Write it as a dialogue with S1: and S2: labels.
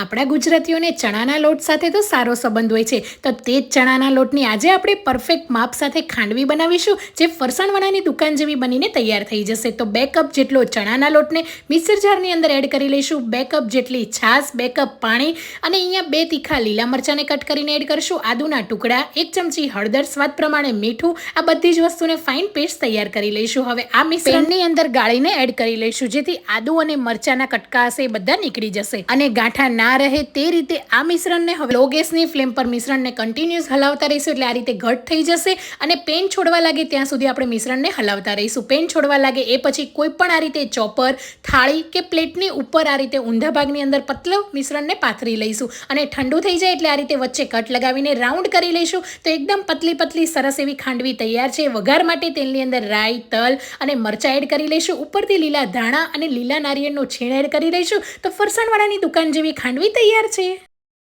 S1: આપણા ગુજરાતીઓને ચણાના લોટ સાથે તો સારો સંબંધ હોય છે. તો તે જ ચણાના લોટની આજે આપણે પરફેક્ટ માપ સાથે ખાંડવી બનાવીશું, જે ફરસાણવાળાની દુકાન જેવી બનીને તૈયાર થઈ જશે. તો બે કપ જેટલો ચણાના લોટને મિક્સર જારની અંદર એડ કરી લઈશું. બે કપ જેટલી છાશ, બે કપ પાણી અને અહીંયા બે તીખા લીલા મરચાંને કટ કરીને એડ કરીશું. આદુના ટુકડા, એક ચમચી હળદર, સ્વાદ પ્રમાણે મીઠું, આ બધી જ વસ્તુને ફાઇન પેસ્ટ તૈયાર કરી લઈશું. હવે આ મિશ્રણની અંદર ગાળીને એડ કરી લઈશું, જેથી આદુ અને મરચાંના કટકા હશે એ બધા નીકળી જશે. અને ગાંઠા ના રહે તે રીતે આ મિશ્રણને હવે લો ગેસની ફ્લેમ પર મિશ્રણને કન્ટિન્યુઅસ હલાવતા રહીશું એટલે આ રીતે ઘટ થઈ જશે અને પેન છોડવા લાગે ત્યાં સુધી આપણે મિશ્રણને હલાવતા રહીશું. પેન છોડવા લાગે એ પછી કોઈ પણ આ રીતે ચોપર, થાળી કે પ્લેટની ઉપર આ રીતે ઊંધા ભાગની અંદર પતલો મિશ્રણને પાથરી લઈશું અને ઠંડુ થઈ જાય એટલે આ રીતે વચ્ચે કટ લગાવીને રાઉન્ડ કરી લઈશું. તો એકદમ પતલી પતલી સરસ એવી ખાંડવી તૈયાર છે. વઘાર માટે તેલની અંદર રાઈ, તલ અને મરચાં એડ કરી લઈશું. ઉપરથી લીલા ધાણા અને લીલા નારિયેળનું છીણ એડ કરી લઈશું. તો ફરસાણવાળાની દુકાન જેવી ખાંડવી તૈયાર છે?